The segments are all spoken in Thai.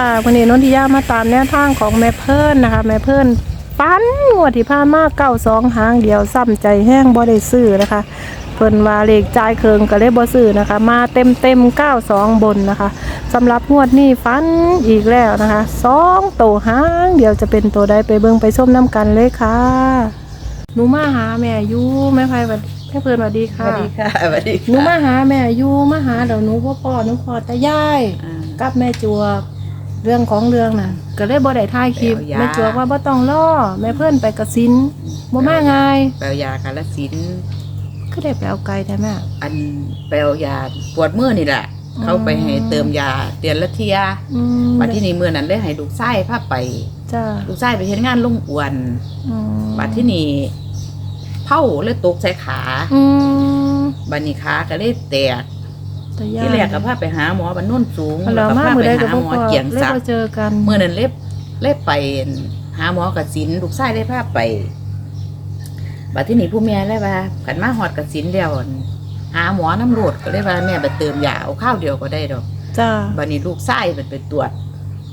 ค่ะวันนี้นนทิยามาตามแนวทางของแม่เพิ่นนะคะ แม่เพิ่นฟันงวดที่ผ่านมาเก้าสองหางเดียวซ้ำใจแห้งบ่ได้ซื้อนะคะ เพิ่นว่าเลขจ่ายเคิงก็เลยบ่ซื้อนะคะ มาเต็มเต็มเก้าสองบนนะคะสำหรับงวดนี้ฟันอีกแล้วนะคะสองโตวหางเดียวจะเป็นตัวใดไปเบิ่งไปส้มน้ำกันเลยค่ะหนูมาหาแม่อยู่แม่ไพวัดแม่เพิ่นสวัสดีสค่ะวัสดีค่ะสวัสดีหนูค่ะมาหาแม่อยู่มาหาเดี๋ยวหนูพ่อพ่อหนูพ่อตายายอ่ากับแม่จวบ เรื่องของเรื่องน่ะ ก็เลยบ่ได้ถ่ายคลิปไปเอายาแม่จวบว่าบ่ต้องรอแม่เพิ่นไปกระสินบ่มาง่ายแปลยากาลสินธุ์ก็ได้ไปเอาไกลแท้แม่อันแปลยาปวดมือนี่แหละอืมเขาไปให้เติมยาเดือนละเทียอืมบัดที่นี่มือนั้นได้ให้ลูกไส้พาไปจ้าลูกไส้ไปเฮ็ดงานลุงอวนอืมบัดที่นี่เผาเลยตกใส่ขาอืมบัดนี้ขาก็เลยแตก ตายายที่แรกก็พาไปหาหมอบัดโน่นสูงเราก็มาพามื้อไปใดก็หาบ่หมพออเกียงเลยศักบ่ดิ์เจอกันมื่อนั้นเล็บเล็บไปหาหมอกระสินลูกไส้ได้พาไปบัดที่นี่ผู้แม่เลยว่าขันมาหอดกระสินเดียวอั่นหาหมอน้ำรดก็เลยว่าแม่ไปเติมยาเอาข้าวเดียวก็ได้ดอกจ้าบัดนี้ลูกไส้มันไปตรวจ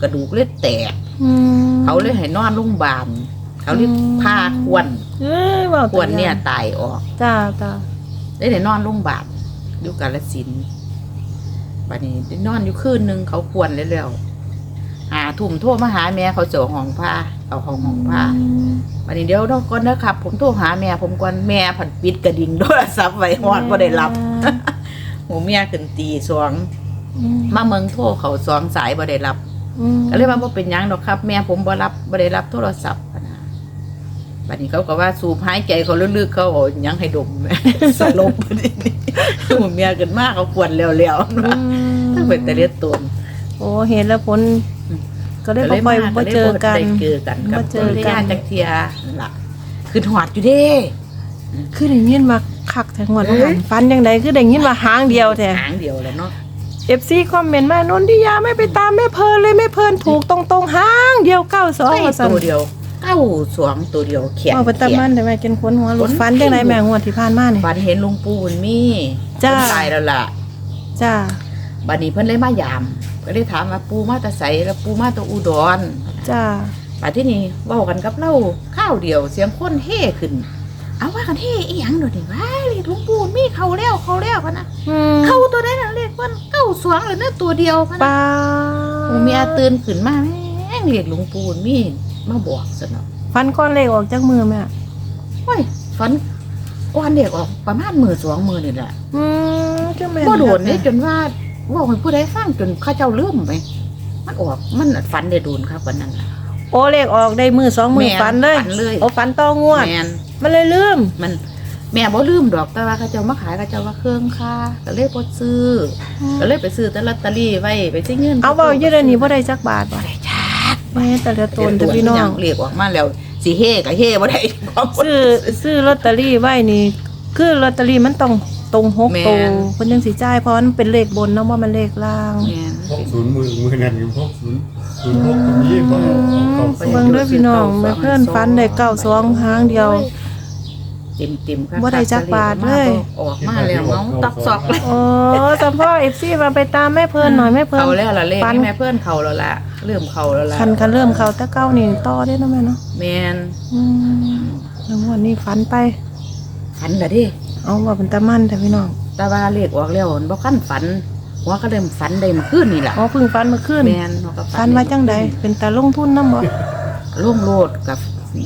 กระดูกเลือดแตกอืมเขาเลยให้นอนโรงพยาบาลเขาเลยอืมพาควนเอ้ยเว้าควนเนี่ยตายออกจ้าจ้าได้ได้นอนโรงพยาบาลอยู่กาลสินธุ์ บัดนี้ได้นอนอยู่คืนหนึงเขาควนแล้วแล้วหาทุ่มโทรมาหาแม่เขาเจาห้องผ้าเอาของห้องผ้าอืมวันนี้เดี๋ยวเราก่อนนะครับ ผมโทรหาแม่ผมก่อนแม่ผันปิดกระดิ่งโทรศัพท์ไว้ฮอดบ่ได้รับหูเมียขึ้นตีสองอืมมาเมืองโทรเขาสองสายบ่ได้รับอืมก็เลยว่าบ่เป็นหยังดอกครับ แม่ผมบ่รับบ่ได้รับโทรศัพท์พะนะ บัดนี้เขาก็ว่าสูบหายใจเขาลึกๆเขาเอาหยังให้ดม สลบบัดนี้หูเมียขึ้นมาเขาควรแล้วๆอืมถ้าเป็นแต่เลียดตนโอ้เห็นแล้วผลอืมก็ได้บ่ค่อยบ่เจอกันได้เจอกันกับบ่เจอกันญาติจักเทียนั่นล่ะคือหอดอยู่เด้คือได้ยินว่าคักแทงวันเอ้ยหันฟันยังไงคือได้ยินว่าหางเดียวแท้หางเดียวแล้วเนาะ FC คอมเมนต์มานนทิยาไม่ไปตามแม่เพลินเลยแม่เพลินถูกตรงๆหางเดียว92ใช่ว่าซั่นตัวเดียวเก้าสวงตัวเดียวเขียนเอาไปตามมันได้ไหมกินคนหัวหลุดขนฟันจังไดแม่งวดที่ผ่านมานี่ฝันเห็นลุงปู่บุญมีจ้าเพิ่นตายแล้วล่ะจ้าบัดนี้เพิ่นเลยมายามก็เลยถามว่าปู่มาแตะไสแล้วปู่มาแตะอุดรจ้าบัดที่นี่เว้ากันกับเราข้าวเดียวเสียงคนเฮ่ขึ้น เอาว่ากันเฮ่อีหยังเดี๋ยวนี้ว้ายลุงปู่มีเขาแล้วเขาแล้วพะนะอืมเขาตัวนั้นน่ะเรียกว่าเก้าสวงเลยนะตัวเดียวพะนะป้าหมูเมียตื่นขึ้นมาแม่งเรียกหลวงปู่บุญมี มาบอกซะเนาะฟันก้อนเลขออกจากมือแม่โอ้ยฝันก้อนเด็กออกประมาณมือสองมือนี่แหละอืมจังแม่บ่โดนนี่จนว่าเว่าให้ผู้ใดฟังจนเข้าเจ้าลืมไปมันออกมันฝันได้โดนครับวันนั้นน่ะโอเลขออกได้มือสองมือแม่นฟันเลยฝันเลยโอฟันต่องวดแม่นมันเลยลืมมันแม่บ่ลืมดอกแต่ว่าเขาเจ้ามาขายเขาเจ้าว่าเครื่องค่าก็เลยบ่ซื้ออก็เลยไปซื้อแต่ลอตเตอรี่ไว้ไปซื้อเงินเอาเบาเยอะเลยนี่บ่ได้จักบาทบ่บ่ได้จ้า แม่แต่ละตนแต่พี่น้องเรียกออกมาแล้วสิเฮก็เฮบ่ได้ซื้อซื้อลอตเตอรี่ไว้นี่ คือลอตเตอรี่มันต้องตรงหกแม่นตัวเพิ่นจังสิจ่ายเพราะมันเป็นเลขบนเนาะว่ามันเลขล่างแม่นพกศูนย์มือมือนั่นอยู่พกศูนย์ศูนย์พกตรงนี้พกเอาเข้าเบิ่งเด้อพี่น้องแม่เพิ่นฟันได้เก้าสองหางเดียว เต็มเต็มๆครับบ่ได้จักบาทเลย ออกมาแล้วเมาตอกซอกเลยโอ้สมพ่อ FC มาไปตามแม่เพิ่นหน่อยแม่เพิ่นเขาแล้วล่ะเลขฟันให้แม่เพื่อนเขาแล้วล่ะเริ่มเขาแล้วล่ะคันคันเริ่มเข้าแต่เก้านี่ต่อได้เนาะแม่เนาะแมนอืมแล้วงวันนี้ฟันไปฝันละดิเอาว่าเป็นตะมันแต่พี่น้องแต่ว่าเลขออกแล้วบ่คันฝันหัวก็เริ่มฝันได้เมื่อคืนนี่ล่ะอ๋อเพึ่งฟันเมื่อคืนแมนหัวก็ฟันว่าจังใดเป็นตาลงทุนนำบ่ล่วงโลดกับ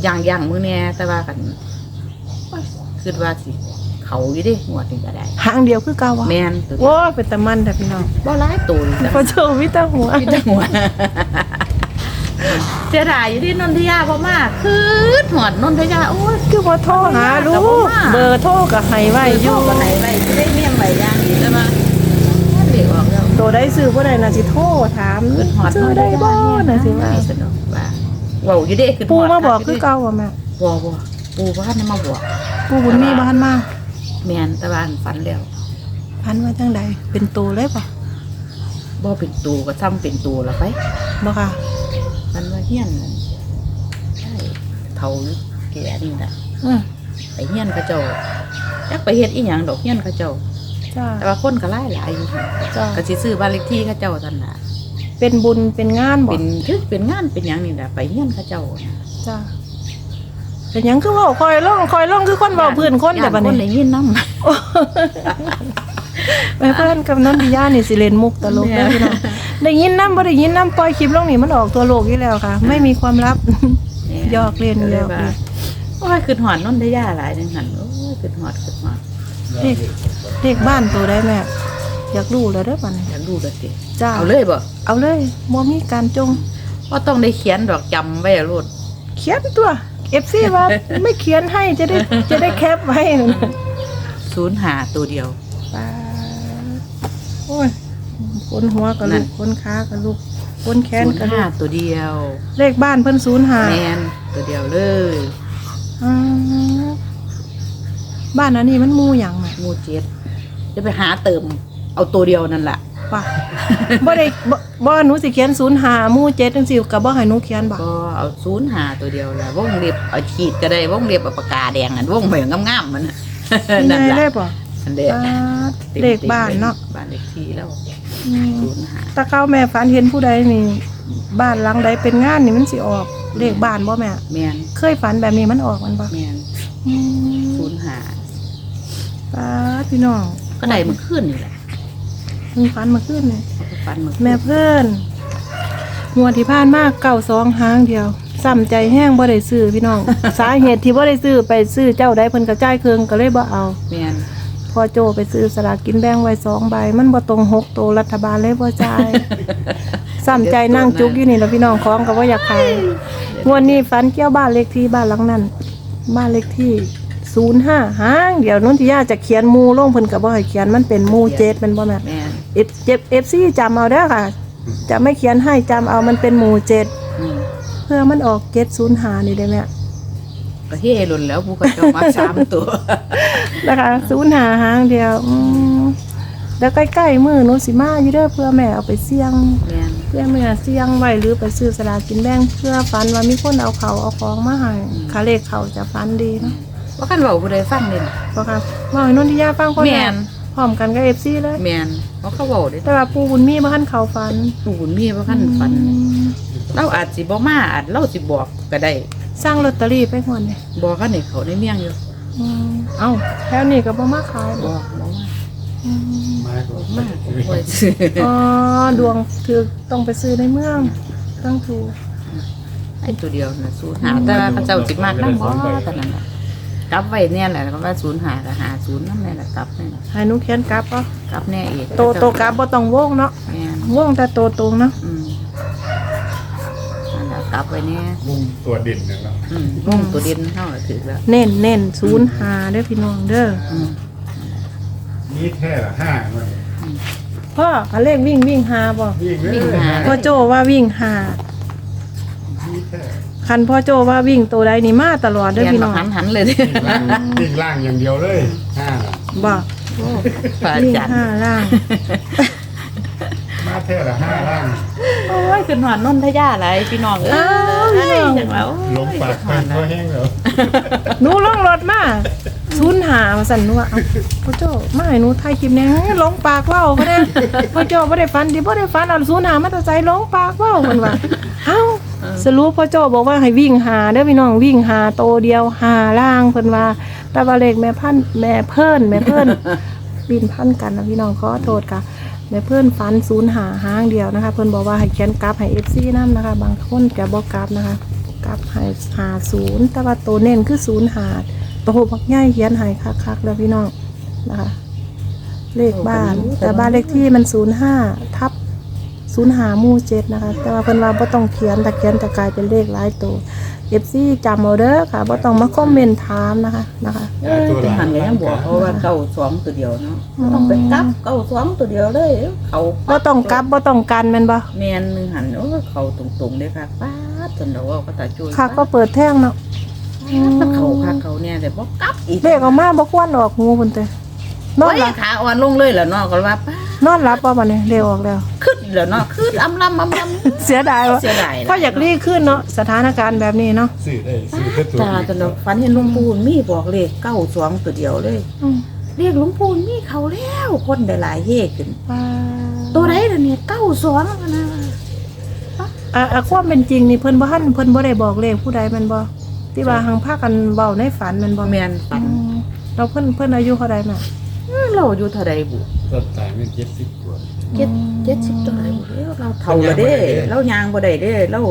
ย่างย่างๆมือแน่แต่ว่ากันโอ้ย คิดว่าสิ เขาอยู่เดิหัวดนี่ก็ได้หางเดียวคือเก่าวะแมนตัวโอ้เป็นตะมันแต่พี่น้องบ่ร้ายตัวเลยจ้ะพอโชว์วิตาหัวพี่หัวเสียดายอยู่ที่นนทยาบ่มากคือหอดนนทยาโอ้ยคือบ่โทรหาลูกเบอร์โทรก็ให้ไว้ออยู่ยู่กันไหนไปจะได้เมี่ยงใบย่างอีกใช่ไหมเด็กออกแล้วตัวได้ซื้อบ่ได้น่ะสิโทรถามขึ้นหอดซื้อได้บ่น่ะสิว่าสนุกว่าเว้าอยู่เด้ขึ้นปู่ฮดมาบอกคือเก่าว่าแม่บ่บ่ปู่บ่ทันได้มาบอก ปู่บุญมีบ้านมาแม่นแต่ว่าอันฝันแล้วพันว่าจังใดเป็นตัวเลยบ่บ่เป็นตูก็ซ้ำเป็นตูละไปบ่ค่ะฝันว่าเฮียนนั่นใช่เฒ่าหรือแก่นี่น่ะอือไปเฮียนเขาเจ้าจักไปเฮ็ดอีหยังดอกเฮียนเขาเจ้าจ้าแต่ว่าคนก็หลายหลายอยู่จ้าก็สิซื้อบ้านเลขที่เขาเจ้าท่านน่ะเป็นบุญเป็นงานบ่เป็นคือเป็นงานเป็นหยังนี่แหละไปเฮียนเขาเจ้าน่ะจ้า เป็นหยังคือเว่าคอยล่องคอยล่องคือคนเว้าพื้นคนแต่บัดย้าคนนี้ได้ยินนำแม่เพื่อนกับน้องดิยานี่สิเล่นมุกตลกได้อพี่น้องได้ยินน้ำบ่ได้ยินน้ำปล่อยคลิปลงนี่มันออกตัวโลกอยู่แล้วค่ะ ไม่มีความลับ หยอกเล่นหยอกเล่น โอ้ยคือหอดนนได้ย่าหลายจังหันโอ้ยคือหอดคือหอดเด็กเด็กบ้านตัวได้แม่อยากรู้แล้วเด้อบัดนี้ อยากรู้เลยสิจ้า เอาเลยบ่เอาเลยบ่มีการจงว่าต้องได้เขียนดอกจำไว้อะลูกเขียนตัว FC ว่าไม่เขียนให้จะได้จะได้แคปไว้ศูนย์หาตัวเดียวปาโอ้ยคนหัวกับนั่ลูน กคนขากับลูกคนแขนศูนย์กับลูห้ากตัวเดียวเลขบ้านเพิ่นศูนย์หาแมนตัวเดียวเลยอ่าบ้านอันนี้มันหมูหยังแม่หมูเจ็ดจะไปหาเติม เอาตัวเดียวนั่นแหละ ป่ะ บ่ได้บ่บ่หนูสิเขียนศูนย์หาหมู่เจ็ดจังซี่ก็บ่ให้หนูเขียนบ่ก็เอาศูนย์หาตัวเดียวแหละวงเล็บเอาขีดก็ได้วงเล็บเอาปากกาแดงอันวงแบบงามๆมันน่ะนั่นง่ายแหได้ละบ่อันเดียวปาดเลขบ้านเนาะบ้านเลขที่แล้วอืมศูนย์หาตะเก้าแม่ฝันเห็นผู้ใดนี่บ้านหลังใดเป็นงานนี่มันสิออกเลขบ้านบ่แม่ แมนเคยฝันแบบนี้มันออกมันบ่แมนอืมศูนย์หาปาดพี่น้องก็ได้มันขึ้นนี่แหละ เพิ่งฝันเมื่อคืนนี่ฟันมันแม่เพิ่นงวดที่ผ่านมาเก้าสองหางเดียวซ้ำใจแห้งบ่ได้ซื้อพี่น้อง สาเหตุที่บ่ได้ซื้อไปซื้อเจ้าใดเพิ่นก็จ่ายเครื่องก็เลยบ่เอาแมนพอโจไปซื้อสลากกินแบ่งไว้สองใบ มันบ่ตรงหกตัวรัฐบาลเลยบ่จ่ายซ้ำใจนั่งจุกอยู่นี่แล้วพี่น้องของก็บ่อยากขายงวดนี้ฝันเกี่ยวบ้านเลขที่บ้านหลังนั้นบ้านเลขที่ศูนย์ห้าหางเดี๋ยวนุ่นที่ย่าจะเขียนหมูลงเพิ่นก็บ่ให้เขียนมันเป็นหมูเจ็ดแมันบ่แม่นแมน เอฟเจ็บเอฟซีจำเอาเด้อค่ะ จะไม่เขียนให้จำเอามันเป็นหมูเจ็ดอืมเพื่อมันออกเจ็ดศูนย์หานี่ได้ไหมก็เฮ่หล่นแล้วผู้เขาเจ้ามาสามตัวนะคะศูนย์หาหางเดียวอืมแล้วใกล้ๆมือหนุสิมาอยู่เด้อเพื่อแม่เอาไปเสี่ยง แมนเพื่อแม่เสี่ยงไว้หรือไปซื้อสลากกินแบ่งเพื่อฝันว่ามีคนเอาเขาเอาของมาให้คาเลขเขาจะฝันดีเนาะว่าคันเบาผู้ใดฟังเลยเพราะครับว่าให้นุ่นที่ย่าฟังคนแม่น พร้อมกันกับเอฟซีเลย แมนเพราะเขาเบาเด้แต่ว่าปูบุญมีบ่ทันเขาฝันผู้บุญมีว่าคันฟัน อืมเราอาจสิบ่มาอาจเราสิบอกก็ได้สร้างลอตเตอรี่ไปก่อนเนี่ยบอกกันนี่เขาในเมียงอยู่ อืมเอ้าแถวนี้ก็บ่มาขายบบ่อกบอกว่าอืมไม้ก็มากโอ้ยซื้ออ๋อดวงคือต้องไปซื้อในเมืองต้องถูกไอ้ตัวเดียวน่ะศูนย์หาแต่ว่าเขาเจ้าสิมากนั่งบ่ตอนนั้นน่ะ กลับไว้เนี่ยแหละก็ว่าศูนย์หาก็หาศูนย์นั่นแหละกลับนี่แหละให้หนูเขียนกลับป่ะกลับแน่อีกโตโตกลับบ่ต้องวงเนาะแม่นวงแต่โตตรงเนาะอืมนั่นแหละกลับไว้เนี่ยมุ่งตัวเด่นเนี่ยเนาะอืมมุ่งตัวเด่นเท่าถือแล้วเน้นเน้นศูนย์หาเด้อพี่น้องเด้ออืมนี่แค่ละห้ามันพ่ออันเลขวิ่งวิ่งหาบ่วิ่งไม่ได้หาพ่อโจว่าวิ่งหานี่แค่ คันพ่อโจว่าวิ่งตัวใดนี่มาตลอดเด้อเรียนพี่มาน้องหันหันๆเลยเด้วิ่งล่างวิ่งล่างอย่างเดียวเลยห้าน่ะบ่พระอาวิ่งจารย์ห้าล่าง มาแค่ละห้าล่าง โอ้ยขึ้นหอนนนทยาอะไรพี่น้องเอ้อ้าวยพี่น้องจังแล้วลงปากไปเพราะแห้งแล้วหนูลงรถมาศูนย์หาว่าสั่นหนูว่าเอ้าพ่อโจมาให้หนูถ่ายคลิปแหน่ลงปากเว้าก็ได้พ่อโจบ่ได้ฟันดิบ่ได้ฟันเอาศูนย์หามาแต่ใจลงปากเว้าเพิ่นว่าเอ้า สรุปพ่อโจบอกว่าให้วิ่งหาเด้อพี่น้องวิ่งหาโตเดียวหาล่างเพิ่นว่าแต่ว่าเลขแม่พันธุ์แม่เพิ่นแม่เพิ่นบินพันกันนะพี่น้องขอโทษค่ะแม่เพิ่นฟันศูนย์หาห้างเดียวนะคะ เพิ่นบอกว่าให้เขียนกราฟให้ FC นํนะคะ บางคนแกบ่กราฟนะคะกราฟให้หาศูนย์แต่ว่าตัวเน้นคือศูนย์หาโตบักใหญ่เขียนให้คักๆแล้วพี่น้องนะคะ เลขบ้านแต่บ้านเลขที่มันศูนย์ห้าทับ ศูนย์หาหมู่เจ็ดนะคะ แต่ว่าเพิ่นว่าบ่ต้องเขียนแต่เขียนจะกลายเป็นเลขหลายตัว FC จำเอาเด้อค่ะบ่ต้องมาคอมเมนต์ถามนะคะนะคะย้ายตัวหเป็นลังหันก็ยังบอกเขาว่าเก้าสองตัวเดียวเนาะต้องไปกลับเก้าสองตัวเดียวเลยเขาบ่ต้องกลับบ่ต้องกันแม่นบ่แมนหนึ่งหันโอ้เขาตรงๆเลยค่ะป้าดจนเราว่าก็ตาจุยค่ะก็เปิดแท่งเนาะมันเขาค่ะเขาเนี่ยแต่บอกกลับอีกเลขออกมาบ่ควรออกงูพุ่นเตนนออนนหลับขาอ่อนลงเลยเหรอเนาะก็ว่าป้า นอนหลับบ่บัดนี้เลขออกแล้ว ขึ้นเหรอเนาะขึ้นอำลำอำลเสียดายว่ะำเสียดายเพราะอยากรีบขึ้นเนาะสถานการณ์แบบนี้เนาะสื่อได้สื่อแค่ตัวจ้าจนเราฝันเห็นหลุงปูนมีบอกเลขเก้าสองตัวเดียวเลย อืมเรียกหลุงปูนมีเขาแล้วคนได้หลายเฮขึ้นว้าตัวไหนล่ะเนี่ยเก้าสองนะอะอะความเป็นจริงนี่เพิ่นบ่ทันเพิ่นบ่ได้บอกเลขผู้ใดแมันบ่ที่ว่าหังพากันเว้าในฝันแมันบ่แม่นฝันอืมแล้วเพิ่นเพิ่นอายุเท่าใดน่ะ เออเราอยู่เท่าใดบุ ต้นตายมันเจ็ดสิบกว่า เจ็ดเจ็ดสิบตัวไหนบุเอ้ยเราเฒ่าแล้วเด้เรายางบ่ได้เด้เรา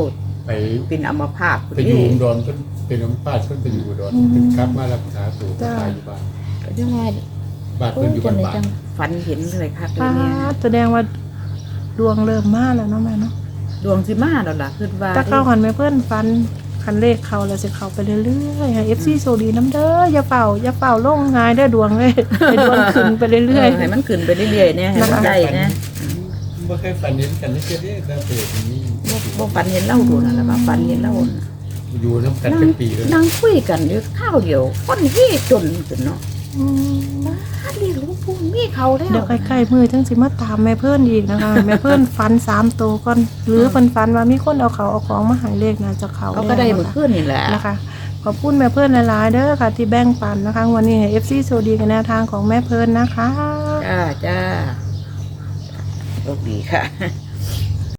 ไปเป็นอัมพาตไปอยู่อุดรเพิ่นเป็นน้ำป้าเพิ่นไปอยู่อุดรเพิ่นกลับมารักษาตัวตายอยู่บ้านจังว่าบ้านโอ้เพิ่นอยู่จับ้างนได๋บ้านจังฝันเห็นเลยคักเลป้ายเนี่ยดแสดงว่าดวงเริ่มมาแล้วเนาะแม่เนาะดวงสิมาแล้วล่ะคิดว่าถ้าเข้าหันแม่เพิ่นฝัน คันเลขเข้าแล้วสิเข้าไปเรื่อยๆให้ FC โชคดีน้ำเด้ออย่าเป่าอย่าเป่าลงหายเด้อดวงเอ้ยให้ดวงขึ้นไปเอเรื่อยอให้มันขึ้นไปเรื่อยๆเนี่ยให้มันได้นะบ่เคยฝันเห็นกันนี่เด้แต่เปิดนี้บ่บ่ฝันเห็นเล่าดูนั่นล่ะว่าฝันเห็นเล่าน่ะอยู่น้ำกันนั่งเป็นปีแล้วนั่งคุยกันอยู่ข้าวเดียวคนเฮ็ดจนจนเนาะๆอืมบ้า เรียกหลวงปู่มีเขาแล้ว เดี๋ยวใกล้ๆมือจังสิมาตามแม่เพิ่นอีกนะคะแม่เพิ่นฝันสามตัวก่อนหรือเพิ่นฝันว่ามีคนเอาเขาเอาของมาใหายเลขนะจะเขาเขาก็ได้แล้วเมื่อนะคะคืนนี่แหละ นะคะขอบคุณแม่เพื่อนหลายๆเด้อค่ะที่แบ่งปันนะคะ วันนี้เอฟซีโซดีกันแนวทางของแม่เพื่อนนะคะ จ้า จ้าโชคดีค่ะ